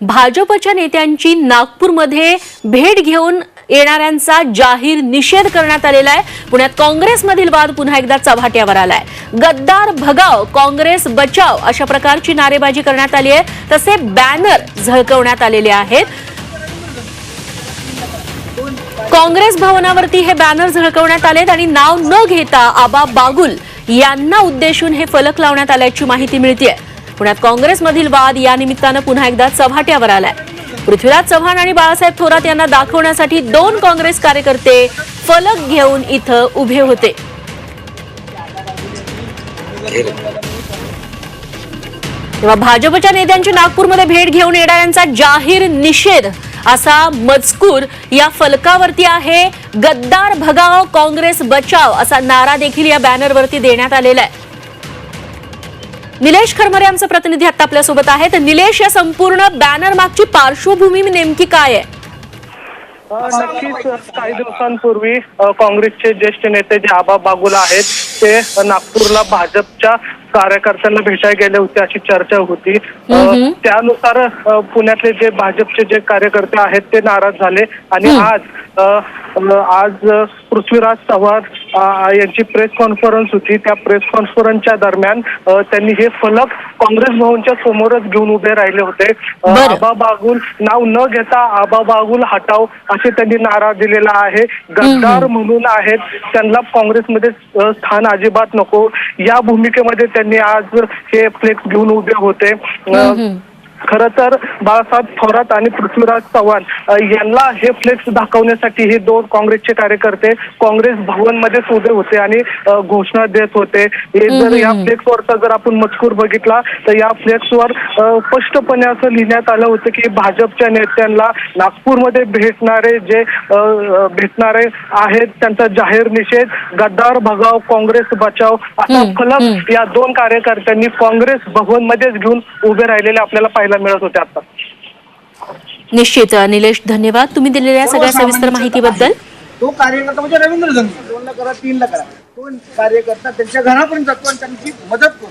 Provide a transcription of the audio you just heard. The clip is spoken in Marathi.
भाजपच्या नेत्यांची नागपूरमध्ये भेट घेऊन येणाऱ्यांचा जाहीर निषेध करण्यात आलेला आहे. पुण्यात काँग्रेसमधील वाद पुन्हा एकदा चव्हाट्यावर आलाय. गद्दार भगाव काँग्रेस बचाव अशा प्रकारची नारेबाजी करण्यात आली आहे. तसे बॅनर झळकवण्यात आलेले आहेत. काँग्रेस भवनावरती हे बॅनर झळकवण्यात आलेत आणि नाव न घेता आबा बागुल यांना उद्देशून हे फलक लावण्यात आल्याची माहिती मिळते पुण्यात काँग्रेसमधील वाद या निमित्तानं पुन्हा एकदा चव्हाट्यावर आलाय. पृथ्वीराज चव्हाण आणि बाळासाहेब थोरात यांना दाखवण्यासाठी दोन काँग्रेस कार्यकर्ते फलक घेऊन इथं उभे होते. तेव्हा भाजपच्या नेत्यांची नागपूरमध्ये भेट घेऊन येणाऱ्यांचा जाहीर निषेध असा मजकूर या फलकावरती आहे. गद्दार भगाव काँग्रेस बचाव असा नारा देखील या बॅनरवरती देण्यात आलेला आहे. निलेश खरमरे आमचे प्रतिनिधी आता आपल्यासोबत आहेत. निलेश या संपूर्ण बॅनर मागची पार्श्वभूमी नेमकी काय आहे? नक्कीच काही दिवसांपूर्वी काँग्रेसचे ज्येष्ठ नेते जे आबा बागुला आहेत ते नागपूरला भाजपच्या कार्यकर्त्यांना भेटायला गेले होते अशी चर्चा होती. त्यानुसार पुण्यातले जे भाजपचे जे कार्यकर्ते आहेत ते नाराज झाले. आणि. आज आज पृथ्वीराज चव्हाण यांची प्रेस कॉन्फरन्स होती. त्या प्रेस कॉन्फरन्सच्या दरम्यान त्यांनी हे फलक काँग्रेस भवनच्या समोरच घेऊन उभे राहिले होते. आबा बागुल नाव न घेता आबा बागुल हटाव असे त्यांनी नारा दिलेला आहे. गद्दार म्हणून आहेत. त्यांना काँग्रेसमध्ये स्थान अजिबात नको. या भूमिकेमध्ये त्यांनी आज हे फ्लेक्स घेऊन उभे होते. खरं तर बाळासाहेब थोरात आणि पृथ्वीराज चव्हाण यांना हे फ्लेक्स दाखवण्यासाठी हे दोन काँग्रेसचे कार्यकर्ते काँग्रेस भवनमध्येच उभे होते आणि घोषणा देत होते. हे जर या फ्लेक्सवरचा जर आपण मजकूर बघितला तर या फ्लेक्सवर स्पष्टपणे असं लिहिण्यात आलं होतं की भाजपच्या नेत्यांना नागपूरमध्ये भेटणारे जे भेटणारे आहेत त्यांचा जाहीर निषेध गद्दार भगाव काँग्रेस बचाव असा फलक या दोन कार्यकर्त्यांनी काँग्रेस भवन मध्येच घेऊन उभे राहिलेले आपल्याला पाहायला मिळत होते आता. निश्चित. निलेश धन्यवाद. तुम्ही दिलेल्या सगळ्या सविस्तर माहितीबद्दल. तो कार्यकर्ता म्हणजे रवींद्र जंगी दोनला करा तीनला करा. तो कार्यकर्ता त्यांच्या घरापर्यंत जातो आणि त्यांची मदत करतो.